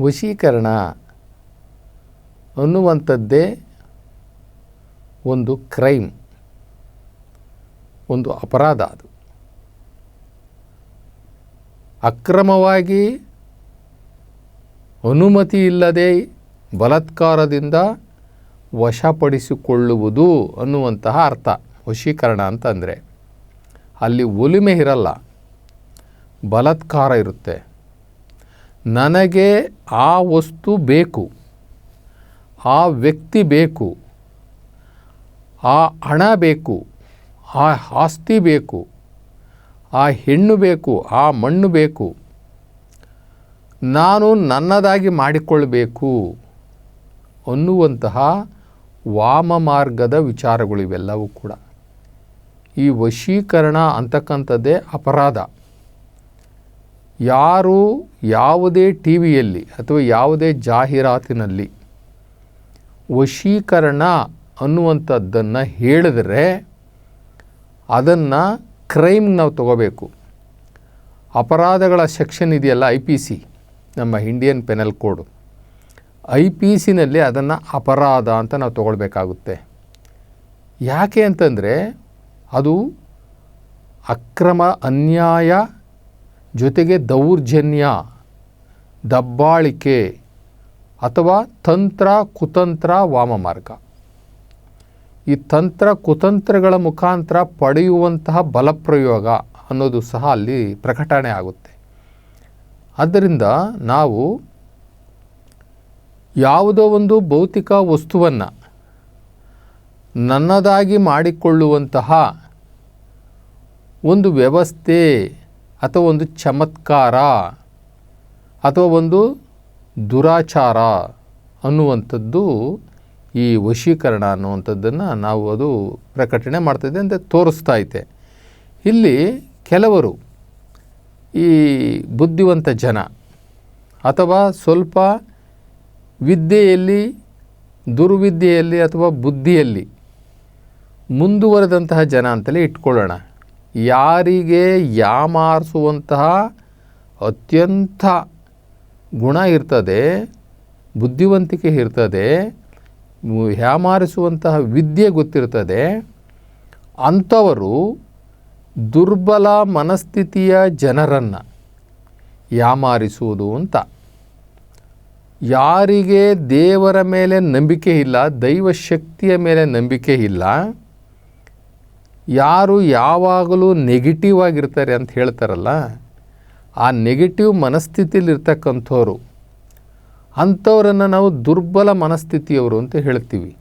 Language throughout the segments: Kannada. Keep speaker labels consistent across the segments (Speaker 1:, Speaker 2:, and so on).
Speaker 1: ವಶೀಕರಣ ಅನ್ನುವಂಥದ್ದೇ ಒಂದು ಕ್ರೈಮ್, ಒಂದು ಅಪರಾಧ ಅದು. ಅಕ್ರಮವಾಗಿ ಅನುಮತಿ ಇಲ್ಲದೆ ಬಲತ್ಕಾರದಿಂದ ವಶಪಡಿಸಿಕೊಳ್ಳುವುದು ಅನ್ನುವಂತಹ ಅರ್ಥ, ವಶೀಕರಣ ಅಂತಂದರೆ. ಅಲ್ಲಿ ಒಲಿಮೆ ಇರಲ್ಲ, ಬಲತ್ಕಾರ ಇರುತ್ತೆ. ನನಗೆ ಆ ವಸ್ತು ಬೇಕು, ಆ ವ್ಯಕ್ತಿ ಬೇಕು, ಆ ಹಣ ಬೇಕು, ಆ ಆಸ್ತಿ ಬೇಕು, ಆ ಹೆಣ್ಣು ಬೇಕು, ಆ ಮಣ್ಣು ಬೇಕು, ನಾನು ನನ್ನದಾಗಿ ಮಾಡಿಕೊಳ್ಳಬೇಕು ಅನ್ನುವಂತಹ ವಾಮ ಮಾರ್ಗದ ವಿಚಾರಗಳು ಇವೆಲ್ಲವೂ ಕೂಡ. ಈ ವಶೀಕರಣ ಅಂತಕ್ಕಂಥದ್ದೇ ಅಪರಾಧ. ಯಾರು ಯಾವುದೇ ಟಿ ವಿಯಲ್ಲಿ ಅಥವಾ ಯಾವುದೇ ಜಾಹೀರಾತಿನಲ್ಲಿ ವಶೀಕರಣ ಅನ್ನುವಂಥದ್ದನ್ನು ಹೇಳಿದ್ರೆ ಅದನ್ನು ಕ್ರೈಮ್ ನಾವು ತಗೋಬೇಕು. ಅಪರಾಧಗಳ ಸೆಕ್ಷನ್ ಇದೆಯಲ್ಲ ಐ ಪಿ ಸಿ, ನಮ್ಮ Indian penal code. I P ಸಿನಲ್ಲಿ ಅದನ್ನು ಅಪರಾಧ ಅಂತ ನಾವು ತಗೊಳ್ಬೇಕಾಗುತ್ತೆ. ಯಾಕೆ ಅಂತಂದರೆ ಅದು ಅಕ್ರಮ ಅನ್ಯಾಯ ಜೊತೆಗೆ ದೌರ್ಜನ್ಯ, ದಬ್ಬಾಳಿಕೆ ಅಥವಾ ತಂತ್ರ ಕುತಂತ್ರ ವಾಮಮಾರ್ಗ. ಈ ತಂತ್ರ ಕುತಂತ್ರಗಳ ಮುಖಾಂತರ ಪಡೆಯುವಂತಹ ಬಲಪ್ರಯೋಗ ಅನ್ನೋದು ಸಹ ಅಲ್ಲಿ ಪ್ರಕಟಣೆ ಆಗುತ್ತೆ. ಆದ್ದರಿಂದ ನಾವು ಯಾವುದೋ ಒಂದು ಭೌತಿಕ ವಸ್ತುವನ್ನು ನನ್ನದಾಗಿ ಮಾಡಿಕೊಳ್ಳುವಂತಹ ಒಂದು ವ್ಯವಸ್ಥೆ ಅಥವಾ ಒಂದು ಚಮತ್ಕಾರ ಅಥವಾ ಒಂದು ದುರಾಚಾರ ಅನ್ನುವಂಥದ್ದು ಈ ವಶೀಕರಣ ಅನ್ನುವಂಥದ್ದನ್ನು ನಾವು ಅದು ಪ್ರಕಟಣೆ ಮಾಡ್ತಿದೆ ಅಂತ ತೋರಿಸ್ತಾ ಐತೆ ಇಲ್ಲಿ ಕೆಲವರು ಈ ಬುದ್ಧಿವಂತ ಜನ ಅಥವಾ ಸ್ವಲ್ಪ ವಿದ್ಯೆಯಲ್ಲಿ, ದುರ್ವಿದ್ಯೆಯಲ್ಲಿ ಅಥವಾ ಬುದ್ಧಿಯಲ್ಲಿ ಮುಂದುವರೆದಂತಹ ಜನ ಅಂತಲೇ ಇಟ್ಕೊಳ್ಳೋಣ. ಯಾರಿಗೆ ಯಾಮಾರಿಸುವಂತಹ ಅತ್ಯಂತ ಗುಣ ಇರ್ತದೆ, ಬುದ್ಧಿವಂತಿಕೆ ಇರ್ತದೆ ಯಾಮಾರಿಸುವಂತಹ ವಿದ್ಯೆ ಗೊತ್ತಿರ್ತದೆ, ಅಂಥವರು ದುರ್ಬಲ ಮನಸ್ಥಿತಿಯ ಜನರನ್ನು ಯಾಮಾರಿಸುವುದು ಅಂತ. ಯಾರಿಗೆ ದೇವರ ಮೇಲೆ ನಂಬಿಕೆ ಇಲ್ಲ, ದೈವಶಕ್ತಿಯ ಮೇಲೆ ನಂಬಿಕೆ ಇಲ್ಲ ಯಾರು ಯಾವಾಗಲೂ ನೆಗೆಟಿವ್ ಆಗಿರ್ತಾರೆ ಅಂತ ಹೇಳ್ತಾರಲ್ಲ, ಆ ನೆಗೆಟಿವ್ ಮನಸ್ಥಿತಿಯಲ್ಲಿರ್ತಕ್ಕಂಥವ್ರು ಅಂಥವರನ್ನು ನಾವು ದುರ್ಬಲ ಮನಸ್ಥಿತಿಯವರು ಅಂತ ಹೇಳ್ತೀವಿ.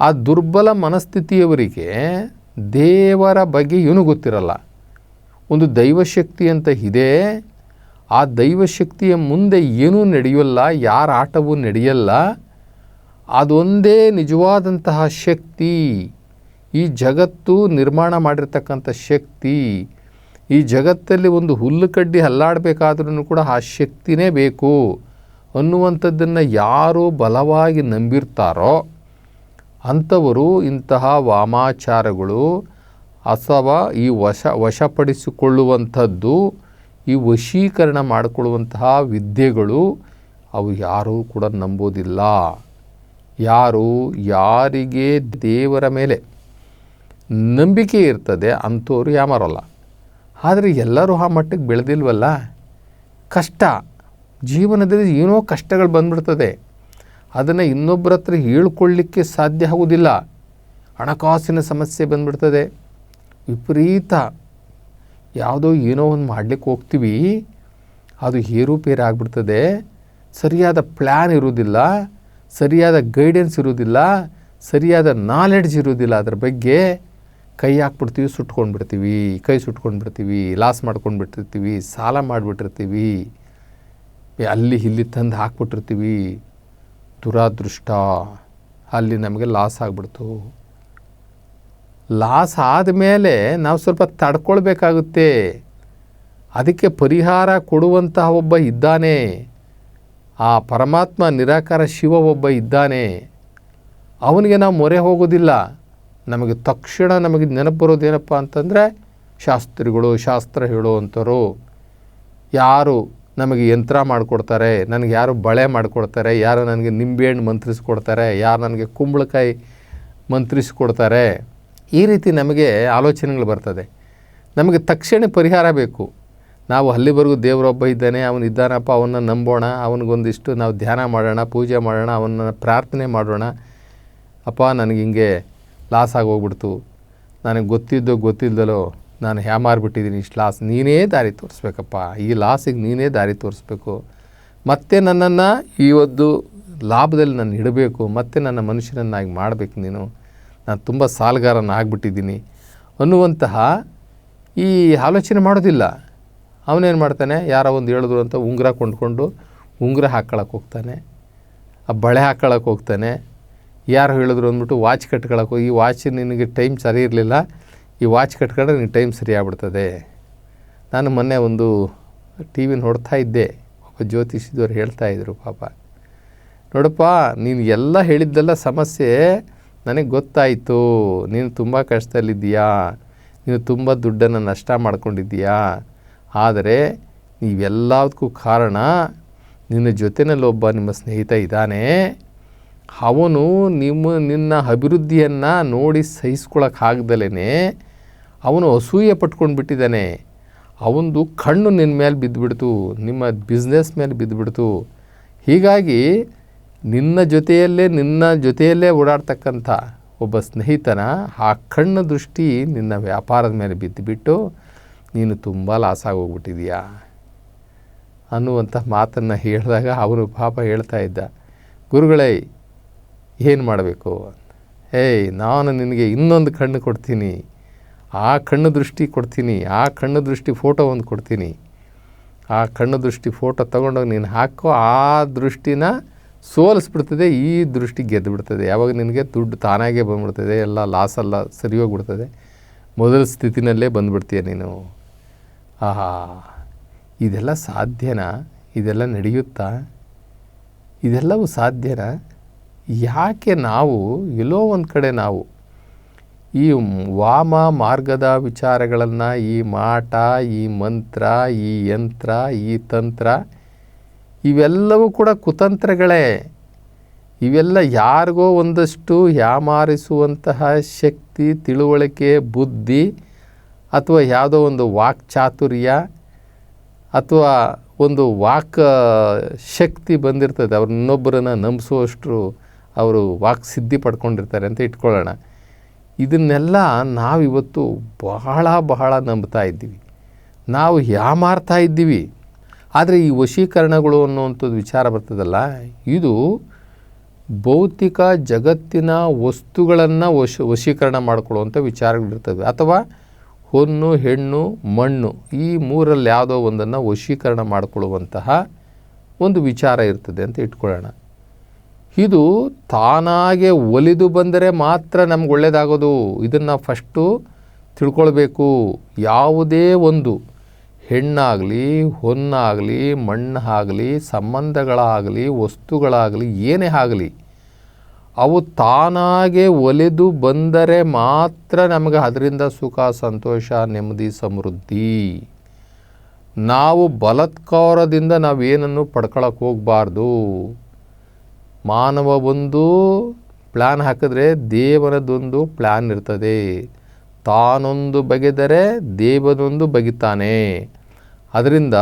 Speaker 1: ಆ ದುರ್ಬಲ ಮನಸ್ಥಿತಿಯವರಿಗೆ ದೇವರ ಬಗ್ಗೆ ಏನೂ ಗೊತ್ತಿರಲ್ಲ. ಒಂದು ದೈವಶಕ್ತಿ ಅಂತ ಇದೆ, ಆ ದೈವಶಕ್ತಿಯ ಮುಂದೆ ಏನೂ ನಡೆಯೋಲ್ಲ, ಯಾರ ಆಟವೂ ನಡೆಯಲ್ಲ, ಅದೊಂದೇ ನಿಜವಾದಂತಹ ಶಕ್ತಿ. ಈ ಜಗತ್ತು ನಿರ್ಮಾಣ ಮಾಡಿರ್ತಕ್ಕಂಥ ಶಕ್ತಿ, ಈ ಜಗತ್ತಲ್ಲಿ ಒಂದು ಹುಲ್ಲು ಕಡ್ಡಿ ಹಲ್ಲಾಡಬೇಕಾದ್ರೂ ಕೂಡ ಆ ಶಕ್ತಿನೇ ಬೇಕು ಅನ್ನುವಂಥದ್ದನ್ನು ಯಾರು ಬಲವಾಗಿ ನಂಬಿರ್ತಾರೋ ಅಂಥವರು ಇಂತಹ ವಾಮಾಚಾರಗಳು ಅಥವಾ ಈ ವಶ, ವಶಪಡಿಸಿಕೊಳ್ಳುವಂಥದ್ದು, ಈ ವಶೀಕರಣ ಮಾಡಿಕೊಳ್ಳುವಂತಹ ವಿದ್ಯೆಗಳು ಅವು ಯಾರೂ ಕೂಡ ನಂಬೋದಿಲ್ಲ. ಯಾರು ಯಾರಿಗೆ ದೇವರ ಮೇಲೆ ನಂಬಿಕೆ ಇರ್ತದೆ ಅಂಥವ್ರು ಯಾಮಾರಲ್ಲ. ಆದರೆ ಎಲ್ಲರೂ ಆ ಮಟ್ಟಕ್ಕೆ ಬೆಳೆದಿಲ್ವಲ್ಲ? ಕಷ್ಟ. ಜೀವನದಲ್ಲಿ ಏನೋ ಕಷ್ಟಗಳು ಬಂದ್ಬಿಡ್ತದೆ. ಅದನ್ನು ಇನ್ನೊಬ್ಬರ ಹತ್ರ ಹೇಳ್ಕೊಳ್ಳಿಕ್ಕೆ ಸಾಧ್ಯ ಆಗೋದಿಲ್ಲ. ಹಣಕಾಸಿನ ಸಮಸ್ಯೆ ಬಂದ್ಬಿಡ್ತದೆ. ವಿಪರೀತ. ಯಾವುದೋ ಏನೋ ಒಂದು ಮಾಡಲಿಕ್ಕೆ ಹೋಗ್ತೀವಿ. ಅದು ಏರುಪೇರು ಆಗಿಬಿಡ್ತದೆ. ಸರಿಯಾದ ಪ್ಲ್ಯಾನ್ ಇರುವುದಿಲ್ಲ ಸರಿಯಾದ ಗೈಡೆನ್ಸ್ ಇರುವುದಿಲ್ಲ ಸರಿಯಾದ ನಾಲೆಡ್ಜ್ ಇರುವುದಿಲ್ಲ ಅದ್ರ ಬಗ್ಗೆ. ಕೈ ಹಾಕ್ಬಿಡ್ತೀವಿ ಸುಟ್ಕೊಂಡು ಬಿಡ್ತೀವಿ ಕೈ ಸುಟ್ಕೊಂಡು ಬಿಡ್ತೀವಿ ಲಾಸ್ ಮಾಡ್ಕೊಂಡು ಬಿಟ್ಟಿರ್ತೀವಿ ಸಾಲ ಮಾಡಿಬಿಟ್ಟಿರ್ತೀವಿ, ಅಲ್ಲಿ ಇಲ್ಲಿ ತಂದು ಹಾಕ್ಬಿಟ್ಟಿರ್ತೀವಿ. ದುರಾದೃಷ್ಟ. ಅಲ್ಲಿ ನಮಗೆ ಲಾಸ್ ಆಗ್ಬಿಡ್ತು. ಲಾಸ್ ಆದಮೇಲೆ ನಾವು ಸ್ವಲ್ಪ ತಡ್ಕೊಳ್ಬೇಕಾಗುತ್ತೆ. ಅದಕ್ಕೆ ಪರಿಹಾರ ಕೊಡುವಂತಹ ಒಬ್ಬ ಇದ್ದಾನೆ. ಆ ಪರಮಾತ್ಮ ನಿರಾಕಾರ ಶಿವ ಒಬ್ಬ ಇದ್ದಾನೆ. ಅವನಿಗೆ ನಾವು ಮೊರೆ ಹೋಗೋದಿಲ್ಲ. ನಮಗೆ ತಕ್ಷಣ ನಮಗೆ ನೆನಪು ಬರೋದೇನಪ್ಪ ಅಂತಂದರೆ ಶಾಸ್ತ್ರಿಗಳು, ಶಾಸ್ತ್ರ ಹೇಳುವಂಥವರು. ಯಾರು ನಮಗೆ ಯಂತ್ರ ಮಾಡಿಕೊಡ್ತಾರೆ, ನನಗೆ ಯಾರು ಬಳೆ ಮಾಡಿಕೊಡ್ತಾರೆ, ಯಾರು ನನಗೆ ನಿಂಬೆಹಣ್ಣು ಮಂತ್ರಿಸ್ಕೊಡ್ತಾರೆ, ಯಾರು ನನಗೆ ಕುಂಬಳಕಾಯಿ ಮಂತ್ರಿಸ್ಕೊಡ್ತಾರೆ. ಈ ರೀತಿ ನಮಗೆ ಆಲೋಚನೆಗಳು ಬರ್ತದೆ. ನಮಗೆ ತಕ್ಷಣ ಪರಿಹಾರ ಬೇಕು. ನಾವು ಅಲ್ಲಿವರೆಗೂ ದೇವರೊಬ್ಬ ಇದ್ದಾನೆ, ಅವನು ಇದ್ದಾನಪ್ಪ ಅವನ್ನ ನಂಬೋಣ, ಅವನಿಗೊಂದಿಷ್ಟು ನಾವು ಧ್ಯಾನ ಮಾಡೋಣ, ಪೂಜೆ ಮಾಡೋಣ ಅವನ್ನ ಪ್ರಾರ್ಥನೆ ಮಾಡೋಣ. ಅಪ್ಪ, ನನಗೆ ಹಿಂಗೆ ಲಾಸ್ ಆಗೋಗ್ಬಿಡ್ತು. ನನಗೆ ಗೊತ್ತಿದ್ದೋ ಗೊತ್ತಿಲ್ಲದಲೋ ನಾನು ಹ್ಯಾಮಾರ್ಬಿಟ್ಟಿದ್ದೀನಿ ಇಷ್ಟು ಲಾಸ್. ನೀನೇ ದಾರಿ ತೋರಿಸ್ಬೇಕಪ್ಪ. ಈ ಲಾಸಿಗೆ ನೀನೇ ದಾರಿ ತೋರಿಸ್ಬೇಕು. ಮತ್ತೆ ನನ್ನನ್ನು ಈ ಒಂದು ಲಾಭದಲ್ಲಿ ನಾನು ಇಡಬೇಕು. ಮತ್ತೆ ನನ್ನ ಮನುಷ್ಯನನ್ನಾಗಿ ಮಾಡಬೇಕು ನೀನು. ನಾನು ತುಂಬ ಸಾಲಗಾರನ ಆಗಿಬಿಟ್ಟಿದ್ದೀನಿ. ಅನ್ನುವಂತಹ ಈ ಆಲೋಚನೆ ಮಾಡೋದಿಲ್ಲ. ಅವನೇನು ಮಾಡ್ತಾನೆ? ಯಾರೋ ಒಂದು ಹೇಳಿದ್ರು ಅಂತ ಉಂಗುರ ಕೊಂಡ್ಕೊಂಡು ಉಂಗುರ ಹಾಕ್ಕೊಳಕ್ಕೆ ಹೋಗ್ತಾನೆ. ಆ ಬಳೆ ಹಾಕ್ಕೊಳಕ್ಕೆ ಹೋಗ್ತಾನೆ. ಯಾರು ಹೇಳಿದ್ರು ಅಂದ್ಬಿಟ್ಟು ವಾಚ್ ಕಟ್ಕೊಳಕ್ಕೆ ಹೋಗಿ ಈ ವಾಚ್ ನಿನಗೆ ಟೈಮ್ ಸರಿ ಇರಲಿಲ್ಲ, ಈ ವಾಚ್ ಕಟ್ಕೊಂಡ್ರೆ ನಿನಗೆ ಟೈಮ್ ಸರಿ ನಾನು ಮೊನ್ನೆ ಒಂದು ಟಿ ವಿ ನೋಡ್ತಾ ಇದ್ದೆ. ಒಬ್ಬ ಜ್ಯೋತಿಷಿದವ್ರು ಹೇಳ್ತಾ ಇದ್ರು ಪಾಪ. ನೋಡಪ್ಪ, ನೀನು ಎಲ್ಲ ಹೇಳಿದ್ದೆಲ್ಲ ಸಮಸ್ಯೆ ನನಗೆ ಗೊತ್ತಾಯಿತು. ನೀನು ತುಂಬ ಕಷ್ಟದಲ್ಲಿದ್ದೀಯಾ? ನೀನು ತುಂಬ ದುಡ್ಡನ್ನು ನಷ್ಟ ಮಾಡ್ಕೊಂಡಿದ್ದೀಯಾ? ಆದರೆ ನೀವೆಲ್ಲದಕ್ಕೂ ಕಾರಣ, ನಿನ್ನ ಜೊತೆಯಲ್ಲಿ ಒಬ್ಬ ನಿಮ್ಮ ಸ್ನೇಹಿತ ಇದ್ದಾನೆ. ಅವನು ನಿಮ್ಮ, ನಿನ್ನ ಅಭಿವೃದ್ಧಿಯನ್ನು ನೋಡಿ ಸಹಿಸ್ಕೊಳಕ್ಕಾಗ್ದಲೇ ಅವನು ಅಸೂಯೆ ಪಟ್ಕೊಂಡು ಬಿಟ್ಟಿದ್ದಾನೆ ಅವನದು ಕಣ್ಣು ನಿನ್ನ ಮೇಲೆ ಬಿದ್ದುಬಿಡ್ತು ನಿಮ್ಮ ಬಿಸ್ನೆಸ್ ಮೇಲೆ ಬಿದ್ದುಬಿಡ್ತು ಹೀಗಾಗಿ ನಿನ್ನ ಜೊತೆಯಲ್ಲೇ ನಿನ್ನ ಜೊತೆಯಲ್ಲೇ ಓಡಾಡ್ತಕ್ಕಂಥ ಒಬ್ಬ ಸ್ನೇಹಿತನ ಆ ಕಣ್ಣು ದೃಷ್ಟಿ ನಿನ್ನ ವ್ಯಾಪಾರದ ಮೇಲೆ ಬಿದ್ದುಬಿಟ್ಟು ನೀನು ತುಂಬ ಲಾಸ್ ಆಗೋಗ್ಬಿಟ್ಟಿದೀಯಾ ಅನ್ನುವಂಥ ಮಾತನ್ನು ಹೇಳಿದಾಗ ಅವನು ಪಾಪ ಹೇಳ್ತಾ ಇದ್ದ. ಗುರುಗಳೇ ಏನು ಮಾಡಬೇಕು? ಏಯ್, ನಾನು ನಿನಗೆ ಇನ್ನೊಂದು ಕಣ್ಣು ಕೊಡ್ತೀನಿ. ಆ ಕಣ್ಣು ದೃಷ್ಟಿ ಕೊಡ್ತೀನಿ. ಆ ಕಣ್ಣು ದೃಷ್ಟಿ ಫೋಟೋ ಒಂದು ಕೊಡ್ತೀನಿ. ಆ ಕಣ್ಣು ದೃಷ್ಟಿ ಫೋಟೋ ತೊಗೊಂಡೋಗಿ ನೀನು ಹಾಕೋ, ಆ ದೃಷ್ಟಿನ ಸೋಲಿಸ್ಬಿಡ್ತದೆ, ಈ ದೃಷ್ಟಿ ಗೆದ್ದು ಬಿಡ್ತದೆ ಯಾವಾಗ ನಿನಗೆ ದುಡ್ಡು ತಾನಾಗೆ ಬಂದ್ಬಿಡ್ತದೆ, ಎಲ್ಲ ಲಾಸ್ ಎಲ್ಲ ಸರಿ ಹೋಗ್ಬಿಡ್ತದೆ. ಮೊದಲ ಸ್ಥಿತಿನಲ್ಲೇ ಬಂದ್ಬಿಡ್ತೀಯ ನೀನು. ಆಹಾ, ಇದೆಲ್ಲ ಸಾಧ್ಯನಾ? ಇದೆಲ್ಲ ನಡೆಯುತ್ತಾ? ಇದೆಲ್ಲವೂ ಸಾಧ್ಯನಾ? ಯಾಕೆ ನಾವು ಎಲ್ಲೋ ಒಂದು ಕಡೆ ನಾವು? ಈ ವಾಮ ಮಾರ್ಗದ ವಿಚಾರಗಳನ್ನು, ಈ ಮಾಟ, ಈ ಮಂತ್ರ, ಈ ಯಂತ್ರ, ಈ ತಂತ್ರ, ಇವೆಲ್ಲವೂ ಕೂಡ ಕುತಂತ್ರಗಳೇ. ಇವೆಲ್ಲ ಯಾರಿಗೋ ಒಂದಷ್ಟು ಯಾಮಾರಿಸುವಂತಹ ಶಕ್ತಿ, ತಿಳುವಳಿಕೆ, ಬುದ್ಧಿ, ಅಥವಾ ಯಾವುದೋ ಒಂದು ವಾಕ್ಚಾತುರ್ಯ ಅಥವಾ ಒಂದು ವಾಕ್ ಶಕ್ತಿ ಬಂದಿರ್ತದೆ. ಅವ್ರನ್ನೊಬ್ಬರನ್ನು ನಂಬಿಸುವಷ್ಟು ಅವರು ವಾಕ್ ಸಿದ್ಧಿ ಪಡ್ಕೊಂಡಿರ್ತಾರೆ ಅಂತ ಇಟ್ಕೊಳ್ಳೋಣ. ಇದನ್ನೆಲ್ಲ ನಾವಿವತ್ತು ಬಹಳ ಬಹಳ ನಂಬ್ತಾ ಇದ್ದೀವಿ. ನಾವು ಯಾಮಾರ್ತಾ ಇದ್ದೀವಿ. ಆದರೆ ಈ ವಶೀಕರಣಗಳು ಅನ್ನುವಂಥದ್ದು ವಿಚಾರ ಬರ್ತದಲ್ಲ, ಇದು ಭೌತಿಕ ಜಗತ್ತಿನ ವಸ್ತುಗಳನ್ನು ವಶ, ವಶೀಕರಣ ಮಾಡಿಕೊಳ್ಳುವಂಥ ವಿಚಾರಗಳಿರ್ತವೆ. ಅಥವಾ ಹೊನ್ನು, ಹೆಣ್ಣು, ಮಣ್ಣು, ಈ ಮೂರಲ್ಲಿ ಯಾವುದೋ ಒಂದನ್ನು ವಶೀಕರಣ ಮಾಡಿಕೊಳ್ಳುವಂತಹ ಒಂದು ವಿಚಾರ ಇರ್ತದೆ ಅಂತ ಇಟ್ಕೊಳ್ಳೋಣ. ಇದು ತಾನಾಗೆ ಒಲಿದು ಬಂದರೆ ಮಾತ್ರ ನಮ್ಗೆ ಒಳ್ಳೆಯದಾಗೋದು ಇದನ್ನು ಫಸ್ಟು ತಿಳ್ಕೊಳ್ಬೇಕು. ಯಾವುದೇ ಒಂದು ಹೆಣ್ಣಾಗಲಿ, ಹೊನ್ನಾಗಲಿ, ಮಣ್ಣಾಗಲಿ, ಸಂಬಂಧಗಳಾಗಲಿ, ವಸ್ತುಗಳಾಗಲಿ, ಏನೇ ಆಗಲಿ, ಅವು ತಾನಾಗೆ ಒಲೆದು ಬಂದರೆ ಮಾತ್ರ ನಮಗೆ ಅದರಿಂದ ಸುಖ, ಸಂತೋಷ, ನೆಮ್ಮದಿ, ಸಮೃದ್ಧಿ. ನಾವು ಬಲತ್ಕಾರದಿಂದ ನಾವೇನನ್ನು ಪಡ್ಕೊಳಕ್ಕೆ ಹೋಗಬಾರ್ದು. ಮಾನವ ಒಂದು ಪ್ಲ್ಯಾನ್ ಹಾಕಿದ್ರೆ ದೇವರದೊಂದು ಪ್ಲ್ಯಾನ್ ಇರ್ತದೆ. ತಾನೊಂದು ಬಗೆದರೆ ದೇವನೊಂದು ಬಗಿತಾನೆ. ಅದರಿಂದ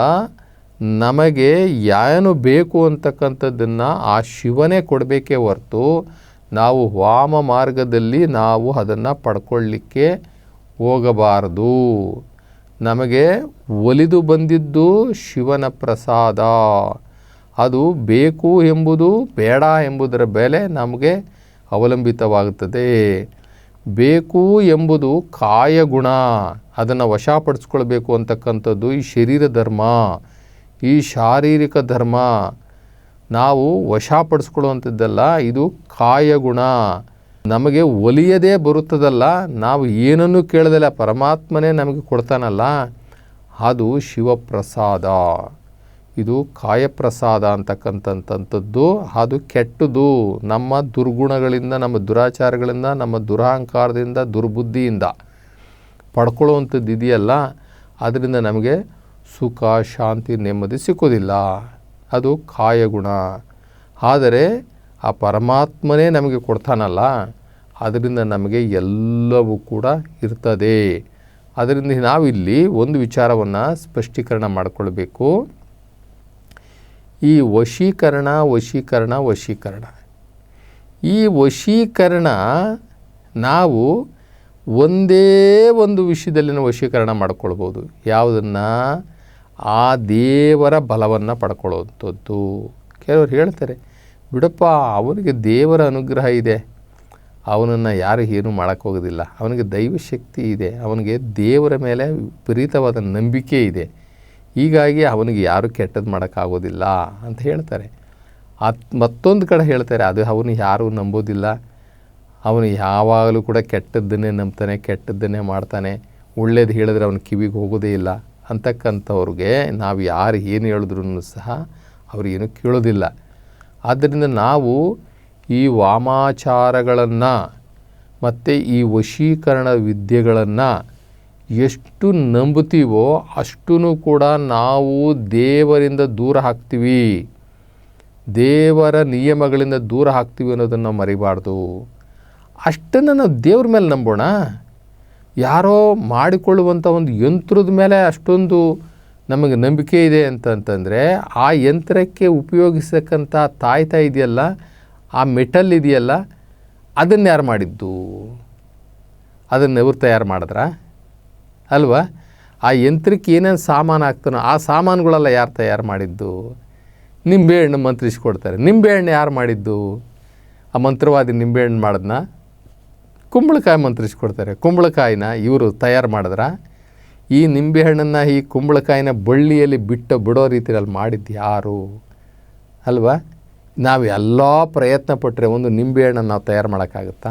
Speaker 1: ನಮಗೆ ಏನು ಬೇಕು ಅಂತಕ್ಕಂಥದ್ದನ್ನು ಆ ಶಿವನೇ ಕೊಡಬೇಕೇ ಹೊರತು ನಾವು ವಾಮ ಮಾರ್ಗದಲ್ಲಿ ನಾವು ಅದನ್ನು ಪಡ್ಕೊಳ್ಳಿಕ್ಕೆ ಹೋಗಬಾರದು. ನಮಗೆ ಒಲಿದು ಬಂದಿದ್ದು ಶಿವನ ಪ್ರಸಾದ. ಅದು ಬೇಕು ಎಂಬುದು ಬೇಡ ಎಂಬುದರ ಬೆಲೆ ನಮಗೆ ಅವಲಂಬಿತವಾಗುತ್ತದೆ. ಬೇಕು ಎಂಬುದು ಕಾಯಗುಣ ಅದನ್ನು ವಶಪಡಿಸ್ಕೊಳ್ಬೇಕು ಅಂತಕ್ಕಂಥದ್ದು ಈ ಶರೀರ ಧರ್ಮ. ಈ ಶಾರೀರಿಕ ಧರ್ಮ. ನಾವು ವಶಪಡಿಸ್ಕೊಳ್ಳುವಂಥದ್ದಲ್ಲ, ಇದು ಕಾಯಗುಣ ನಮಗೆ ಒಲಿಯದೇ ಬರುತ್ತದಲ್ಲ, ನಾವು ಏನನ್ನು ಕೇಳದಲ್ಲ, ಪರಮಾತ್ಮನೇ ನಮಗೆ ಕೊಡ್ತಾನಲ್ಲ, ಅದು ಶಿವಪ್ರಸಾದ. ಇದು ಕಾಯಪ್ರಸಾದ ಅಂತಕ್ಕಂಥದ್ದು ಅದು ಕೆಟ್ಟದು. ನಮ್ಮ ದುರ್ಗುಣಗಳಿಂದ, ನಮ್ಮ ದುರಾಚಾರಗಳಿಂದ, ನಮ್ಮ ದುರಹಂಕಾರದಿಂದ, ದುರ್ಬುದ್ಧಿಯಿಂದ ಪಡ್ಕೊಳ್ಳುವಂಥದ್ದು ಇದೆಯಲ್ಲ, ಅದರಿಂದ ನಮಗೆ ಸುಖ, ಶಾಂತಿ, ನೆಮ್ಮದಿ ಸಿಕ್ಕೋದಿಲ್ಲ ಅದು ಕಾಯಗುಣ. ಆದರೆ ಆ ಪರಮಾತ್ಮನೇ ನಮಗೆ ಕೊಡ್ತಾನಲ್ಲ, ಅದರಿಂದ ನಮಗೆ ಎಲ್ಲವೂ ಕೂಡ ಇರ್ತದೆ. ಅದರಿಂದ ನಾವಿಲ್ಲಿ ಒಂದು ವಿಚಾರವನ್ನು ಸ್ಪಷ್ಟೀಕರಣ ಮಾಡಿಕೊಳ್ಬೇಕು. ಈ ವಶೀಕರಣ ವಶೀಕರಣ ವಶೀಕರಣ. ಈ ವಶೀಕರಣ ನಾವು ಒಂದೇ ಒಂದು ವಿಷಯದಲ್ಲಿನ ವಶೀಕರಣ ಮಾಡ್ಕೊಳ್ಬೋದು. ಯಾವುದನ್ನು? ಆ ದೇವರ ಬಲವನ್ನು ಪಡ್ಕೊಳ್ಳೋವಂಥದ್ದು. ಕೆಲವರು ಹೇಳ್ತಾರೆ, ಬಿಡಪ್ಪ, ಅವನಿಗೆ ದೇವರ ಅನುಗ್ರಹ ಇದೆ. ಅವನನ್ನು ಯಾರು ಏನೂ ಮಾಡೋಕ್ಕೋಗೋದಿಲ್ಲ ಅವನಿಗೆ ದೈವಶಕ್ತಿ ಇದೆ. ಅವನಿಗೆ ದೇವರ ಮೇಲೆ ವಿಪರೀತವಾದ ನಂಬಿಕೆ ಇದೆ. ಹೀಗಾಗಿ ಅವನಿಗೆ ಯಾರು ಕೆಟ್ಟದ್ದು ಮಾಡೋಕ್ಕಾಗೋದಿಲ್ಲ ಅಂತ ಹೇಳ್ತಾರೆ. ಅದು ಮತ್ತೊಂದು ಕಡೆ ಹೇಳ್ತಾರೆ, ಅದು ಅವನು ಯಾರೂ ನಂಬೋದಿಲ್ಲ. ಅವನು ಯಾವಾಗಲೂ ಕೂಡ ಕೆಟ್ಟದ್ದನ್ನೇ ನಂಬ್ತಾನೆ, ಕೆಟ್ಟದ್ದನ್ನೇ ಮಾಡ್ತಾನೆ. ಒಳ್ಳೇದು ಹೇಳಿದ್ರೆ ಅವನ ಕಿವಿಗೆ ಹೋಗೋದೇ ಇಲ್ಲ. ಅಂತಕ್ಕಂಥವ್ರಿಗೆ ನಾವು ಯಾರು ಏನು ಹೇಳಿದ್ರು ಸಹ ಅವ್ರಿಗೇನು ಕೇಳೋದಿಲ್ಲ. ಆದ್ದರಿಂದ ನಾವು ಈ ವಾಮಾಚಾರಗಳನ್ನು ಮತ್ತು ಈ ವಶೀಕರಣ ವಿದ್ಯೆಗಳನ್ನು ಎಷ್ಟು ನಂಬುತ್ತೀವೋ ಅಷ್ಟೂ ಕೂಡ ನಾವು ದೇವರಿಂದ ದೂರ ಹಾಕ್ತೀವಿ. ದೇವರ ನಿಯಮಗಳಿಂದ ದೂರ ಹಾಕ್ತೀವಿ ಅನ್ನೋದನ್ನು ನಾವು ಮರಿಬಾರ್ದು. ಅಷ್ಟನ್ನು ನಾವು ದೇವ್ರ ಮೇಲೆ ನಂಬೋಣ. ಯಾರೋ ಮಾಡಿಕೊಳ್ಳುವಂಥ ಒಂದು ಯಂತ್ರದ ಮೇಲೆ ಅಷ್ಟೊಂದು ನಮಗೆ ನಂಬಿಕೆ ಇದೆ ಅಂತಂತಂದರೆ ಆ ಯಂತ್ರಕ್ಕೆ ಉಪಯೋಗಿಸಕ್ಕಂಥ ತಾಯ್ತ ಇದೆಯಲ್ಲ, ಆ ಮೆಟಲ್ ಇದೆಯಲ್ಲ, ಅದನ್ನು ಯಾರು ಮಾಡಿದ್ದು? ಅದನ್ನು ಇವ್ರು ತಯಾರು ಮಾಡಿದ್ರಾ? ಅಲ್ವಾ? ಆ ಯಂತ್ರಕ್ಕೆ ಏನೇನು ಸಾಮಾನು ಆಗ್ತಾನೋ ಆ ಸಾಮಾನುಗಳೆಲ್ಲ ಯಾರು ತಯಾರು ಮಾಡಿದ್ದು? ನಿಂಬೆಹಣ್ಣು ಮಂತ್ರಿಸ್ಕೊಡ್ತಾರೆ. ನಿಂಬೆಹಣ್ಣು ಯಾರು ಮಾಡಿದ್ದು? ಆ ಮಂತ್ರವಾದಿ ನಿಂಬೆಹಣ್ಣು ಮಾಡಿದ್ನ? ಕುಂಬಳಕಾಯಿ ಮಂತ್ರಿಸ್ಕೊಡ್ತಾರೆ. ಕುಂಬಳಕಾಯಿನ ಇವರು ತಯಾರು ಮಾಡಿದ್ರ? ಈ ನಿಂಬೆಹಣ್ಣನ್ನು ಈ ಕುಂಬಳಕಾಯಿನ ಬಳ್ಳಿಯಲ್ಲಿ ಬಿಟ್ಟು ಬಿಡೋ ರೀತಿಯಲ್ಲಿ ಮಾಡಿದ್ದು ಯಾರು? ಅಲ್ವಾ? ನಾವು ಎಲ್ಲ ಪ್ರಯತ್ನ ಪಟ್ಟರೆ ಒಂದು ನಿಂಬೆಹಣ್ಣನ್ನು ನಾವು ತಯಾರು ಮಾಡೋಕ್ಕಾಗುತ್ತಾ?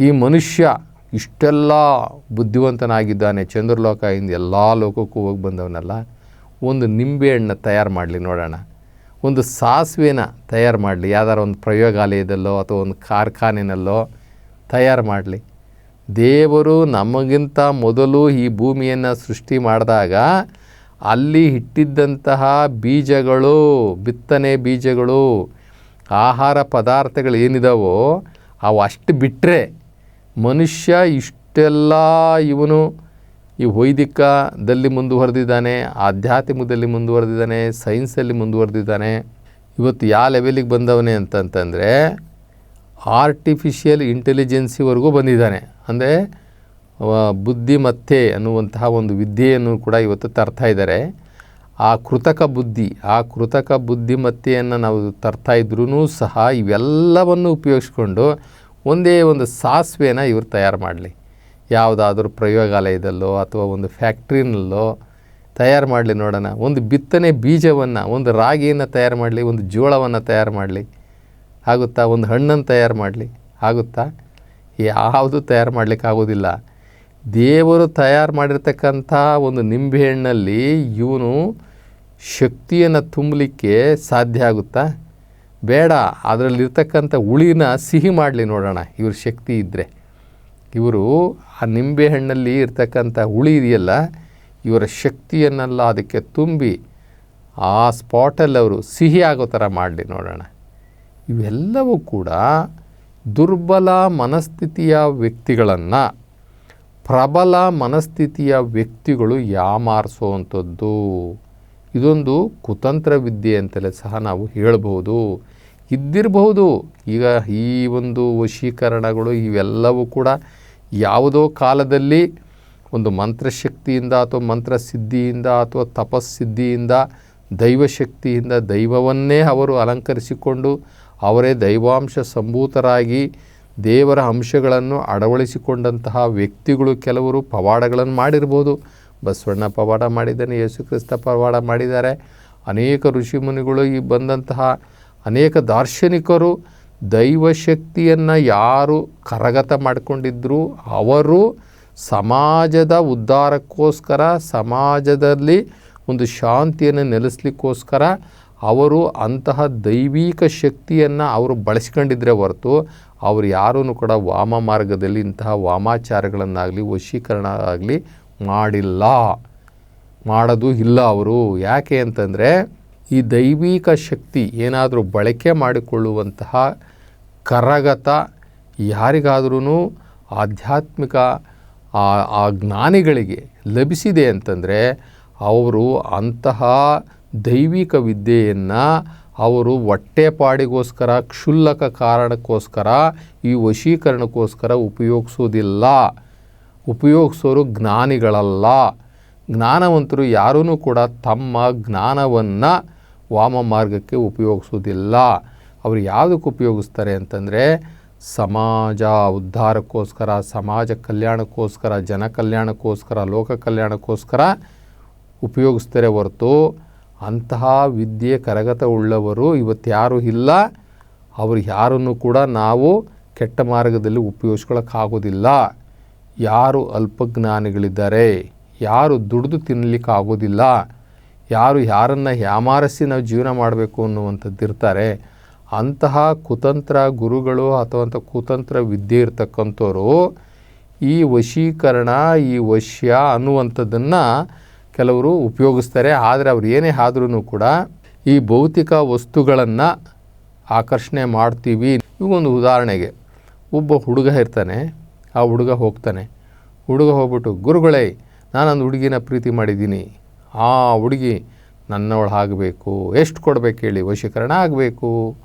Speaker 1: ಈ ಮನುಷ್ಯ ಇಷ್ಟೆಲ್ಲ ಬುದ್ಧಿವಂತನಾಗಿದ್ದಾನೆ ಚಂದ್ರಲೋಕದಿಂದ ಎಲ್ಲ ಲೋಕಕ್ಕೂ ಹೋಗಿ ಬಂದವನಲ್ಲ, ಒಂದು ನಿಂಬೆಹಣ್ಣು ತಯಾರು ಮಾಡಲಿ ನೋಡೋಣ. ಒಂದು ಸಾಸಿವೆನ ತಯಾರು ಮಾಡಲಿ, ಯಾವ್ದಾರು ಒಂದು ಪ್ರಯೋಗಾಲಯದಲ್ಲೋ ಅಥವಾ ಒಂದು ಕಾರ್ಖಾನೆಯಲ್ಲೋ ತಯಾರು ಮಾಡಲಿ. ದೇವರು ನಮಗಿಂತ ಮೊದಲು ಈ ಭೂಮಿಯನ್ನು ಸೃಷ್ಟಿ ಮಾಡಿದಾಗ ಅಲ್ಲಿ ಇಟ್ಟಿದ್ದಂತಹ ಬೀಜಗಳು, ಬಿತ್ತನೆ ಬೀಜಗಳು, ಆಹಾರ ಪದಾರ್ಥಗಳು ಏನಿದಾವೋ ಅವು ಅಷ್ಟು ಬಿಟ್ಟರೆ ಮನುಷ್ಯ ಇಷ್ಟೆಲ್ಲ ಇವನು ಈ ವೈದಿಕದಲ್ಲಿ ಮುಂದುವರೆದಿದ್ದಾನೆ, ಆಧ್ಯಾತ್ಮಿಕದಲ್ಲಿ ಮುಂದುವರೆದಿದ್ದಾನೆ, ಸೈನ್ಸಲ್ಲಿ ಮುಂದುವರೆದಿದ್ದಾನೆ. ಇವತ್ತು ಯಾವ ಲೆವೆಲಿಗೆ ಬಂದವನೇ ಅಂತಂತಂದರೆ ಆರ್ಟಿಫಿಷಿಯಲ್ ಇಂಟೆಲಿಜೆನ್ಸಿವರೆಗೂ ಬಂದಿದ್ದಾನೆ. ಅಂದರೆ ಬುದ್ಧಿಮತ್ತೆ ಅನ್ನುವಂತಹ ಒಂದು ವಿದ್ಯೆಯನ್ನು ಕೂಡ ಇವತ್ತು ತರ್ತಾ ಇದ್ದಾರೆ. ಆ ಕೃತಕ ಬುದ್ಧಿ, ಆ ಕೃತಕ ಬುದ್ಧಿಮತ್ತೆಯನ್ನು ನಾವು ತರ್ತಾ ಇದ್ರೂ ಸಹ ಇವೆಲ್ಲವನ್ನು ಉಪಯೋಗಿಸ್ಕೊಂಡು ಒಂದೇ ಒಂದು ಸಾಸಿವೆನ ಇವರು ತಯಾರು ಮಾಡಲಿ. ಯಾವುದಾದ್ರೂ ಪ್ರಯೋಗಾಲಯದಲ್ಲೋ ಅಥವಾ ಒಂದು ಫ್ಯಾಕ್ಟ್ರಿನಲ್ಲೋ ತಯಾರು ಮಾಡಲಿ ನೋಡೋಣ. ಒಂದು ಬಿತ್ತನೆ ಬೀಜವನ್ನು, ಒಂದು ರಾಗಿಯನ್ನು ತಯಾರು ಮಾಡಲಿ, ಒಂದು ಜೋಳವನ್ನು ತಯಾರು ಮಾಡಲಿ. ಆಗುತ್ತಾ? ಒಂದು ಹಣ್ಣನ್ನು ತಯಾರು ಮಾಡಲಿ. ಆಗುತ್ತಾ? ಯಾವುದು ತಯಾರು ಮಾಡಲಿಕ್ಕೆ ಆಗೋದಿಲ್ಲ. ದೇವರು ತಯಾರು ಮಾಡಿರ್ತಕ್ಕಂಥ ಒಂದು ನಿಂಬೆಹಣ್ಣಲ್ಲಿ ಇವನು ಶಕ್ತಿಯನ್ನು ತುಂಬಲಿಕ್ಕೆ ಸಾಧ್ಯ ಆಗುತ್ತಾ? ಬೇಡ, ಅದರಲ್ಲಿರ್ತಕ್ಕಂಥ ಹುಳಿನ ಸಿಹಿ ಮಾಡಲಿ ನೋಡೋಣ, ಇವ್ರ ಶಕ್ತಿ ಇದ್ದರೆ ಇವರು ಆ ನಿಂಬೆ ಹಣ್ಣಲ್ಲಿ ಇರ್ತಕ್ಕಂಥ ಹುಳಿ ಇದೆಯಲ್ಲ, ಇವರ ಶಕ್ತಿಯನ್ನೆಲ್ಲ ಅದಕ್ಕೆ ತುಂಬಿ ಆ ಸ್ಪಾಟಲ್ಲಿ ಅವರು ಸಿಹಿ ಆಗೋ ಥರ ಮಾಡಲಿ ನೋಡೋಣ. ಇವೆಲ್ಲವೂ ಕೂಡ ದುರ್ಬಲ ಮನಸ್ಥಿತಿಯ ವ್ಯಕ್ತಿಗಳನ್ನು ಪ್ರಬಲ ಮನಸ್ಥಿತಿಯ ವ್ಯಕ್ತಿಗಳು ಯಾಮಾರಿಸುವಂಥದ್ದು. ಇದೊಂದು ಕುತಂತ್ರ ವಿದ್ಯೆ ಅಂತಲೇ ಸಹ ನಾವು ಹೇಳಬಹುದು. ಇದ್ದಿರಬಹುದು. ಈಗ ಈ ಒಂದು ವಶೀಕರಣಗಳು ಇವೆಲ್ಲವೂ ಕೂಡ ಯಾವುದೋ ಕಾಲದಲ್ಲಿ ಒಂದು ಮಂತ್ರಶಕ್ತಿಯಿಂದ ಅಥವಾ ಮಂತ್ರಸಿದ್ಧಿಯಿಂದ ಅಥವಾ ತಪಸ್ಸಿದ್ಧಿಯಿಂದ, ದೈವಶಕ್ತಿಯಿಂದ, ದೈವವನ್ನೇ ಅವರು ಅಲಂಕರಿಸಿಕೊಂಡು ಅವರೇ ದೈವಾಂಶ ಸಂಭೂತರಾಗಿ ದೇವರ ಅಂಶಗಳನ್ನು ಅಳವಡಿಸಿಕೊಂಡಂತಹ ವ್ಯಕ್ತಿಗಳು ಕೆಲವರು ಪವಾಡಗಳನ್ನು ಮಾಡಿರ್ಬೋದು. ಬಸವಣ್ಣ ಪವಾಡ ಮಾಡಿದ್ದಾನೆ ಯೇಸು ಕ್ರಿಸ್ತ ಪವಾಡ ಮಾಡಿದ್ದಾರೆ. ಅನೇಕ ಋಷಿಮುನಿಗಳು ಈ ಬಂದಂತಹ ಅನೇಕ ದಾರ್ಶನಿಕರು ದೈವಶಕ್ತಿಯನ್ನು ಯಾರು ಕರಗತ ಮಾಡಿಕೊಂಡಿದ್ರು, ಅವರು ಸಮಾಜದ ಉದ್ಧಾರಕ್ಕೋಸ್ಕರ, ಸಮಾಜದಲ್ಲಿ ಒಂದು ಶಾಂತಿಯನ್ನು ನೆಲೆಸಲಿಕ್ಕೋಸ್ಕರ ಅವರು ಅಂತಹ ದೈವಿಕ ಶಕ್ತಿಯನ್ನು ಅವರು ಬಳಸ್ಕೊಂಡಿದ್ರೆ ಹೊರತು ಅವರು ಯಾರೂ ಕೂಡ ವಾಮ ಮಾರ್ಗದಲ್ಲಿ ಇಂತಹ ವಾಮಾಚಾರಗಳನ್ನಾಗಲಿ, ವಶೀಕರಣ ಆಗಲಿ ಮಾಡಿಲ್ಲ. ಮಾಡೋದು ಇಲ್ಲ ಅವರು. ಯಾಕೆ ಅಂತಂದರೆ ಈ ದೈವಿಕ ಶಕ್ತಿ ಏನಾದರೂ ಬಳಕೆ ಮಾಡಿಕೊಳ್ಳುವಂತಹ ಕರಗತ ಯಾರಿಗಾದ್ರೂ ಆಧ್ಯಾತ್ಮಿಕ ಆ ಜ್ಞಾನಿಗಳಿಗೆ ಲಭಿಸಿದೆ ಅಂತಂದರೆ ಅವರು ಅಂತಹ ದೈವಿಕ ವಿದ್ಯೆಯನ್ನು ಅವರು ಹೊಟ್ಟೆಪಾಡಿಗೋಸ್ಕರ ಕ್ಷುಲ್ಲಕ ಕಾರಣಕ್ಕೋಸ್ಕರ, ಈ ವಶೀಕರಣಕ್ಕೋಸ್ಕರ ಉಪಯೋಗಿಸೋದಿಲ್ಲ. ಉಪಯೋಗಿಸೋರು ಜ್ಞಾನಿಗಳಲ್ಲ. ಜ್ಞಾನವಂತರು ಯಾರೂ ಕೂಡ ತಮ್ಮ ಜ್ಞಾನವನ್ನು ವಾಮ ಮಾರ್ಗಕ್ಕೆ ಉಪಯೋಗಿಸೋದಿಲ್ಲ. ಅವರು ಯಾವುದಕ್ಕೆ ಉಪಯೋಗಿಸ್ತಾರೆ ಅಂತಂದರೆ ಸಮಾಜ ಉದ್ಧಾರಕ್ಕೋಸ್ಕರ, ಸಮಾಜ ಕಲ್ಯಾಣಕ್ಕೋಸ್ಕರ, ಜನ ಕಲ್ಯಾಣಕ್ಕೋಸ್ಕರ, ಲೋಕ ಕಲ್ಯಾಣಕ್ಕೋಸ್ಕರ ಉಪಯೋಗಿಸ್ತಾರೆ ಹೊರತು ಅಂತಹ ವಿದ್ಯೆ ಕರಗತ ಉಳ್ಳವರು ಇವತ್ತು ಯಾರೂ ಇಲ್ಲ. ಅವರು ಯಾರನ್ನು ಕೂಡ ನಾವು ಕೆಟ್ಟ ಮಾರ್ಗದಲ್ಲಿ ಉಪಯೋಗಿಸ್ಕೊಳ್ಳೋಕ್ಕಾಗೋದಿಲ್ಲ ಯಾರು ಅಲ್ಪಜ್ಞಾನಿಗಳಿದ್ದಾರೆ? ಯಾರು ದುಡಿದು ತಿನ್ನಲಿಕ್ಕಾಗೋದಿಲ್ಲ ಯಾರು ಯಾರನ್ನು ಯಾಮಾರಿಸಿ ನಾವು ಜೀವನ ಮಾಡಬೇಕು ಅನ್ನುವಂಥದ್ದು ಇರ್ತಾರೆ. ಅಂತಹ ಕುತಂತ್ರ ಗುರುಗಳು ಅಥವಾ ಅಂಥ ಕುತಂತ್ರ ವಿದ್ಯೆ ಇರ್ತಕ್ಕಂಥವ್ರು ಈ ವಶೀಕರಣ, ಈ ವಶ್ಯ ಅನ್ನುವಂಥದ್ದನ್ನು ಕೆಲವರು ಉಪಯೋಗಿಸ್ತಾರೆ. ಆದರೆ ಅವ್ರು ಏನೇ ಆದ್ರೂ ಕೂಡ ಈ ಭೌತಿಕ ವಸ್ತುಗಳನ್ನು ಆಕರ್ಷಣೆ ಮಾಡ್ತೀವಿ. ಒಂದು ಉದಾಹರಣೆಗೆ, ಒಬ್ಬ ಹುಡುಗ ಇರ್ತಾನೆ. ಆ ಹುಡುಗ ಹೋಗ್ತಾನೆ. ಹುಡುಗ ಹೋಗ್ಬಿಟ್ಟು, ಗುರುಗಳೇ, ನಾನೊಂದು ಹುಡುಗಿನ ಪ್ರೀತಿ ಮಾಡಿದ್ದೀನಿ. ಆ ಹುಡುಗಿ ನನ್ನವಳು ಆಗಬೇಕು. ಎಷ್ಟು ಕೊಡಬೇಕು ಹೇಳಿ? ವಶೀಕರಣ ಆಗಬೇಕು.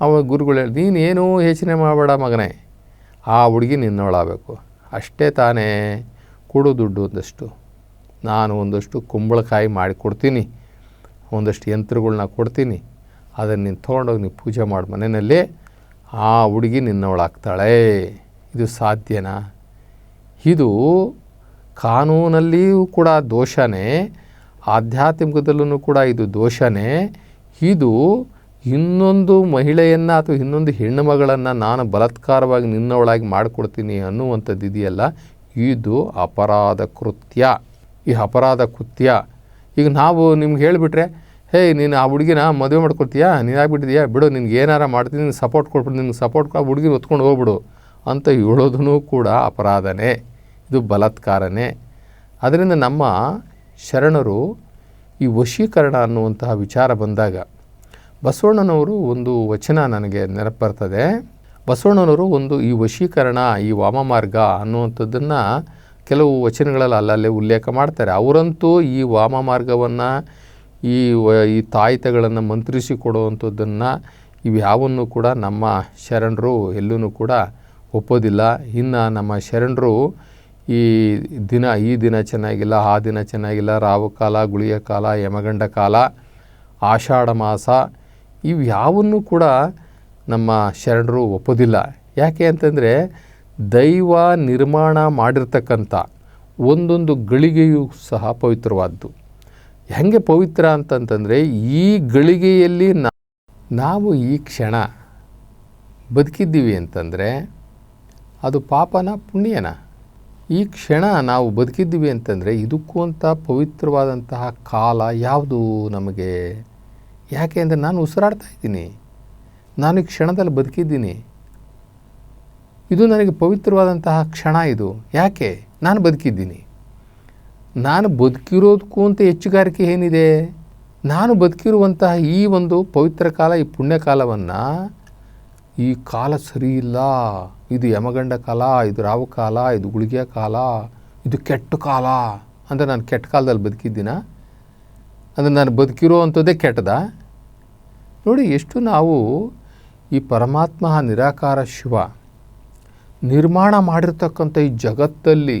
Speaker 1: ಅವ ಗುರುಗಳು ಹೇಳಿ ನೀನು ಏನೂ ಯೋಚನೆ ಮಾಡಬೇಡ ಮಗನೇ. ಆ ಹುಡುಗಿ ನಿನ್ನವಳಾಗಬೇಕು. ಅಷ್ಟೇ ತಾನೇ. ಕೊಡು ದುಡ್ಡು ಒಂದಷ್ಟು. ನಾನು ಒಂದಷ್ಟು ಕುಂಬಳಕಾಯಿ ಮಾಡಿ ಕೊಡ್ತೀನಿ ಒಂದಷ್ಟು ಯಂತ್ರಗಳನ್ನ ಕೊಡ್ತೀನಿ. ಅದನ್ನು ನೀನು ತೊಗೊಂಡೋಗಿ ನೀವು ಪೂಜೆ ಮಾಡಿ ಮನೆಯಲ್ಲಿ. ಆ ಹುಡುಗಿ ನಿನ್ನವಳಾಗ್ತಾಳೆ. ಇದು ಸಾಧ್ಯನಾ? ಇದು ಕಾನೂನಲ್ಲಿಯೂ ಕೂಡ ದೋಷನೇ, ಆಧ್ಯಾತ್ಮಿಕದಲ್ಲೂ ಕೂಡ ಇದು ದೋಷನೇ. ಇದು ಇನ್ನೊಂದು ಮಹಿಳೆಯನ್ನು ಅಥವಾ ಇನ್ನೊಂದು ಹೆಣ್ಣು ಮಗಳನ್ನು ನಾನು ಬಲತ್ಕಾರವಾಗಿ ನಿನ್ನವಳಾಗಿ ಮಾಡಿಕೊಡ್ತೀನಿ ಅನ್ನುವಂಥದ್ದು ಇದೆಯಲ್ಲ, ಇದು ಅಪರಾಧ ಕೃತ್ಯ. ಈ ಅಪರಾಧ ಕೃತ್ಯ. ಈಗ ನಾವು ನಿಮ್ಗೆ ಹೇಳಿಬಿಟ್ರೆ, ಹೇ, ನೀನು ಆ ಹುಡುಗಿನ ಮದುವೆ ಮಾಡ್ಕೊತೀಯಾ ನೀನು ಆಗ್ಬಿಟ್ಟಿದ್ಯಾ ಬಿಡು, ನಿನ್ಗೆ ಏನಾರ ಮಾಡ್ತೀನಿ, ನಿನ್ಗೆ ಸಪೋರ್ಟ್ ಕೊಟ್ಬಿಡು, ನಿನ್ಗೆ ಸಪೋರ್ಟ್ ಆ ಹುಡುಗಿನ ಹೊತ್ಕೊಂಡು ಹೋಗ್ಬಿಡು. ಅಂತ ಹೇಳೋದೂ ಕೂಡ ಅಪರಾಧನೇ. ಇದು ಬಲಾತ್ಕಾರನೇ. ಅದರಿಂದ ನಮ್ಮ ಶರಣರು ಈ ವಶೀಕರಣ ಅನ್ನುವಂತಹ ವಿಚಾರ ಬಂದಾಗ, ಬಸವಣ್ಣನವರು ಒಂದು ವಚನ ನನಗೆ ನೆನಪು ಬರ್ತದೆ. ಬಸವಣ್ಣನವರು ಒಂದು ಈ ವಶೀಕರಣ, ಈ ವಾಮಮಾರ್ಗ ಅನ್ನುವಂಥದ್ದನ್ನು ಕೆಲವು ವಚನಗಳಲ್ಲಿ ಅಲ್ಲಲ್ಲೇ ಉಲ್ಲೇಖ ಮಾಡ್ತಾರೆ. ಅವರಂತೂ ಈ ವಾಮ ಮಾರ್ಗವನ್ನು ಈ ವ, ಈ ತಾಯಿತಗಳನ್ನು ಮಂತ್ರಿಸಿ ಕೊಡುವಂಥದ್ದನ್ನು ಇವ್ಯಾವನ್ನು ಕೂಡ ನಮ್ಮ ಶರಣರು ಎಲ್ಲೂ ಕೂಡ ಒಪ್ಪೋದಿಲ್ಲ. ಇನ್ನು ನಮ್ಮ ಶರಣರು ಈ ದಿನ ಈ ದಿನ ಚೆನ್ನಾಗಿಲ್ಲ, ಆ ದಿನ ಚೆನ್ನಾಗಿಲ್ಲ. ರಾವು ಕಾಲ, ಗುಳಿಯ ಕಾಲ, ಯಮಗಂಡ ಕಾಲ, ಆಷಾಢ ಮಾಸ, ಇವು ಯಾವನ್ನು ಕೂಡ ನಮ್ಮ ಶರಣರು ಒಪ್ಪೋದಿಲ್ಲ. ಯಾಕೆ ಅಂತಂದರೆ ದೈವ ನಿರ್ಮಾಣ ಮಾಡಿರ್ತಕ್ಕಂಥ ಒಂದೊಂದು ಗಳಿಗೆಯೂ ಸಹ ಪವಿತ್ರವಾದ್ದು. ಹೆಂಗೆ ಪವಿತ್ರ ಅಂತಂತಂದರೆ ಈ ಗಳಿಗೆಯಲ್ಲಿ ನಾವು ಈ ಕ್ಷಣ ಬದುಕಿದ್ದೀವಿ ಅಂತಂದರೆ ಅದು ಪಾಪನ ಪುಣ್ಯನ. ಈ ಕ್ಷಣ ನಾವು ಬದುಕಿದ್ದೀವಿ ಅಂತಂದರೆ ಇದಕ್ಕೂ ಅಂತ ಪವಿತ್ರವಾದಂತಹ ಕಾಲ ಯಾವುದು ನಮಗೆ? ಯಾಕೆ ಅಂದರೆ ನಾನು ಉಸಿರಾಡ್ತಾ ಇದ್ದೀನಿ. ನಾನು ಈ ಕ್ಷಣದಲ್ಲಿ ಬದುಕಿದ್ದೀನಿ. ಇದು ನನಗೆ ಪವಿತ್ರವಾದಂತಹ ಕ್ಷಣ ಇದು. ಯಾಕೆ? ನಾನು ಬದುಕಿದ್ದೀನಿ. ನಾನು ಬದುಕಿರೋದಕ್ಕೂ ಅಂತ ಹೆಚ್ಚುಗಾರಿಕೆ ಏನಿದೆ? ನಾನು ಬದುಕಿರುವಂತಹ ಈ ಒಂದು ಪವಿತ್ರ ಕಾಲ, ಈ ಪುಣ್ಯ ಕಾಲವನ್ನು ಈ ಕಾಲ ಸರಿ ಇಲ್ಲ. ಇದು ಯಮಗಂಡ ಕಾಲ, ಇದು ರಾವು ಕಾಲ, ಇದು ಗುಳಿಗೆಯ ಕಾಲ, ಇದು ಕೆಟ್ಟ ಕಾಲ ಅಂದರೆ ನಾನು ಕೆಟ್ಟ ಕಾಲದಲ್ಲಿ ಬದುಕಿದ್ದೀನ? ಅಂದರೆ ನಾನು ಬದುಕಿರೋ ಅಂಥದ್ದೇ ಕೆಟ್ಟದ? ನೋಡಿ, ಎಷ್ಟು ನಾವು ಈ ಪರಮಾತ್ಮ ನಿರಾಕಾರ ಶಿವ ನಿರ್ಮಾಣ ಮಾಡಿರ್ತಕ್ಕಂಥ ಈ ಜಗತ್ತಲ್ಲಿ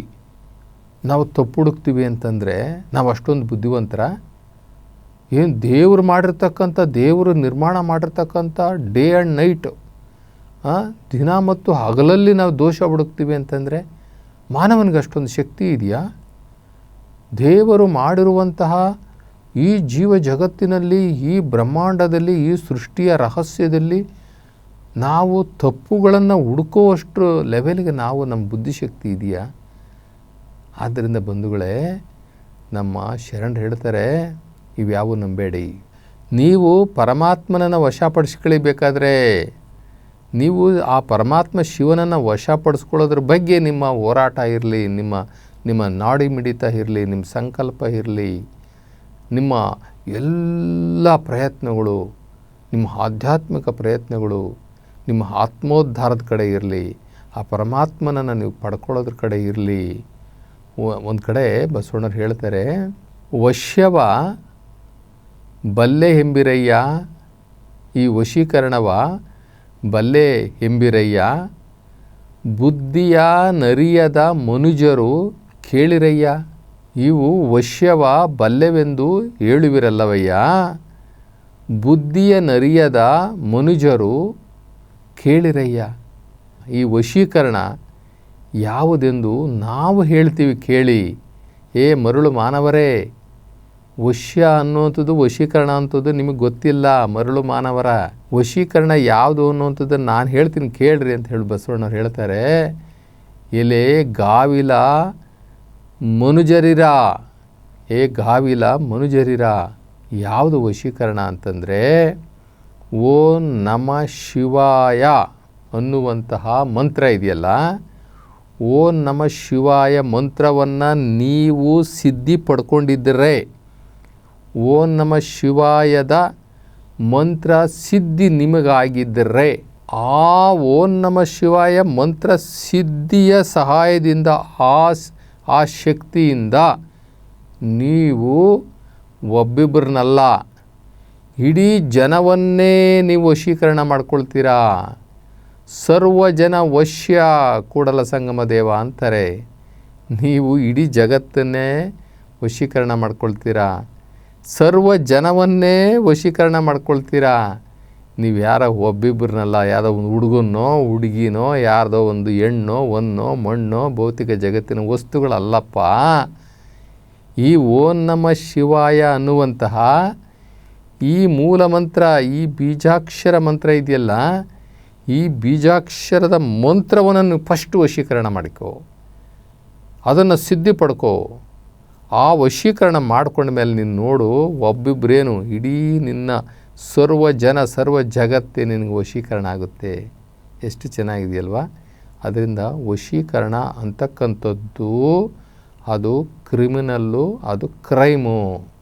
Speaker 1: ನಾವು ತಪ್ಪು ಹುಡುಕ್ತೀವಿ ಅಂತಂದರೆ ನಾವು ಅಷ್ಟೊಂದು ಬುದ್ಧಿವಂತರ? ಏನು ದೇವರು ಮಾಡಿರ್ತಕ್ಕಂಥ, ದೇವರು ನಿರ್ಮಾಣ ಮಾಡಿರ್ತಕ್ಕಂಥ ಡೇ ಆ್ಯಂಡ್ ನೈಟ್ ದಿನ ಮತ್ತು ಹಗಲಲ್ಲಿ ನಾವು ದೋಷ ಹುಡುಕ್ತೀವಿ ಅಂತಂದರೆ ಮಾನವನಿಗೆ ಅಷ್ಟೊಂದು ಶಕ್ತಿ ಇದೆಯಾ? ದೇವರು ಮಾಡಿರುವಂತಹ ಈ ಜೀವ ಜಗತ್ತಿನಲ್ಲಿ, ಈ ಬ್ರಹ್ಮಾಂಡದಲ್ಲಿ, ಈ ಸೃಷ್ಟಿಯ ರಹಸ್ಯದಲ್ಲಿ ನಾವು ತಪ್ಪುಗಳನ್ನು ಹುಡುಕುವಷ್ಟು ಲೆವೆಲ್ಗೆ ನಾವು ನಮ್ಮ ಬುದ್ಧಿಶಕ್ತಿ ಇದೆಯಾ? ಆದ್ದರಿಂದ ಬಂಧುಗಳೇ, ನಮ್ಮ ಶರಣರು ಹೇಳ್ತಾರೆ, ಇವ್ಯಾವು ನಂಬೇಡಿ. ನೀವು ಪರಮಾತ್ಮನನ್ನು ವಶಪಡಿಸ್ಕೊಳ್ಳಬೇಕಾದ್ರೆ ನೀವು ಆ ಪರಮಾತ್ಮ ಶಿವನನ್ನು ವಶಪಡಿಸ್ಕೊಳ್ಳೋದ್ರ ಬಗ್ಗೆ ನಿಮ್ಮ ಹೋರಾಟ ಇರಲಿ, ನಿಮ್ಮ ನಿಮ್ಮ ನಾಡಿ ಮಿಡಿತ ಇರಲಿ, ನಿಮ್ಮ ಸಂಕಲ್ಪ ಇರಲಿ, ನಿಮ್ಮ ಎಲ್ಲ ಪ್ರಯತ್ನಗಳು, ನಿಮ್ಮ ಆಧ್ಯಾತ್ಮಿಕ ಪ್ರಯತ್ನಗಳು, ನಿಮ್ಮ ಆತ್ಮೋದ್ಧಾರದ ಕಡೆ ಇರಲಿ, ಆ ಪರಮಾತ್ಮನನ್ನು ನೀವು ಪಡ್ಕೊಳ್ಳೋದ್ರ ಕಡೆ ಇರಲಿ. ಒಂದು ಕಡೆ ಬಸವಣ್ಣರು ಹೇಳ್ತಾರೆ, ವಶ್ಯವ ಬಲ್ಲೆ ಹೆಂಬಿರಯ್ಯ ಈ ವಶೀಕರಣವ ಬಲ್ಲೆ ಎಂಬಿರಯ್ಯ, ಬುದ್ಧಿಯ ನರಿಯದ ಮನುಜರು ಕೇಳಿರಯ್ಯ, ಇವು ವಶ್ಯವ ಬಲ್ಲೆವೆಂದು ಹೇಳುವಿರಲ್ಲವಯ್ಯ. ಬುದ್ಧಿಯ ನರಿಯದ ಮನುಜರು ಕೇಳಿರಯ್ಯ. ಈ ವಶೀಕರಣ ಯಾವುದೆಂದು ನಾವು ಹೇಳ್ತೀವಿ ಕೇಳಿ. ಏ ಮರುಳು ಮಾನವರೇ ವಶ್ಯ ಅನ್ನುವಂಥದ್ದು ವಶೀಕರಣ ಅಂಥದ್ದು ನಿಮಗೆ ಗೊತ್ತಿಲ್ಲ. ಮರಳು ಮಾನವರ ವಶೀಕರಣ ಯಾವುದು ಅನ್ನುವಂಥದ್ದು ನಾನು ಹೇಳ್ತೀನಿ ಕೇಳ್ರಿ ಅಂತ ಹೇಳಿ ಬಸವಣ್ಣವ್ರು ಹೇಳ್ತಾರೆ. ಎಲೆ ಗಾವಿಲ ಮನುಜರಿರ. ಏ ಗಾವಿಲ ಮನುಜರಿರ. ಯಾವುದು ವಶೀಕರಣ ಅಂತಂದರೆ ಓ ನಮ ಶಿವಾಯ ಅನ್ನುವಂತಹ ಮಂತ್ರ ಇದೆಯಲ್ಲ. ಓ ನಮ ಶಿವಾಯ ಮಂತ್ರವನ್ನು ನೀವು ಸಿದ್ಧಿ ಪಡ್ಕೊಂಡಿದ್ದರೆ. ಓ ನಮ ಶಿವಾಯದ ಮಂತ್ರ ಸಿದ್ಧಿ ನಿಮಗಾಗಿದ್ದರೆ ಆ ಓಂ ನಮ ಶಿವಾಯ ಮಂತ್ರ ಸಿದ್ಧಿಯ ಸಹಾಯದಿಂದ ಆ ಆ ಶಕ್ತಿಯಿಂದ ನೀವು ಒಬ್ಬಿಬ್ಬರನ್ನಲ್ಲ ಇಡೀ ಜನವನ್ನೇ ನೀವು ವಶೀಕರಣ ಮಾಡ್ಕೊಳ್ತೀರಾ? ಸರ್ವ ಜನ ವಶ್ಯ ಕೂಡಲ ಸಂಗಮ ದೇವ ಅಂತಾರೆ. ನೀವು ಇಡೀ ಜಗತ್ತನ್ನೇ ವಶೀಕರಣ ಮಾಡ್ಕೊಳ್ತೀರಾ? ಸರ್ವ ಜನವನ್ನೇ ವಶೀಕರಣ ಮಾಡ್ಕೊಳ್ತೀರಾ? ನೀವು ಯಾರ ಒಬ್ಬಿಬ್ಬರನ್ನಲ್ಲ ಯಾವುದೋ ಒಂದು ಹುಡುಗನೋ ಹುಡುಗಿನೋ, ಯಾರ್ದೋ ಒಂದು ಹೆಣ್ಣೋ ಒನ್ನೋ ಮಣ್ಣೋ, ಭೌತಿಕ ಜಗತ್ತಿನ ವಸ್ತುಗಳಲ್ಲಪ್ಪ. ಈ ಓಂ ನಮ ಶಿವಾಯ ಅನ್ನುವಂತಹ ಈ ಮೂಲ ಮಂತ್ರ, ಈ ಬೀಜಾಕ್ಷರ ಮಂತ್ರ ಇದೆಯಲ್ಲ, ಈ ಬೀಜಾಕ್ಷರದ ಮಂತ್ರವನ್ನು ಫಸ್ಟ್ ವಶೀಕರಣ ಮಾಡಿಕೋ. ಅದನ್ನು ಸಿದ್ಧಿ ಪಡ್ಕೋ. ಆ ವಶೀಕರಣ ಮಾಡ್ಕೊಂಡ ಮೇಲೆ ನೀನು ನೋಡು ಒಬ್ಬಿಬ್ಬರೇನು ಇಡೀ ನಿನ್ನ ಸರ್ವ ಜನ ಸರ್ವ ಜಗತ್ತೇ ನಿನಗೆ ವಶೀಕರಣ ಆಗುತ್ತೆ. ಎಷ್ಟು ಚೆನ್ನಾಗಿದೆಯಲ್ವಾ? ಅದರಿಂದ ವಶೀಕರಣ ಅಂತಕ್ಕಂಥದ್ದು ಅದು ಕ್ರಿಮಿನಲ್ಲು, ಅದು ಕ್ರೈಮು.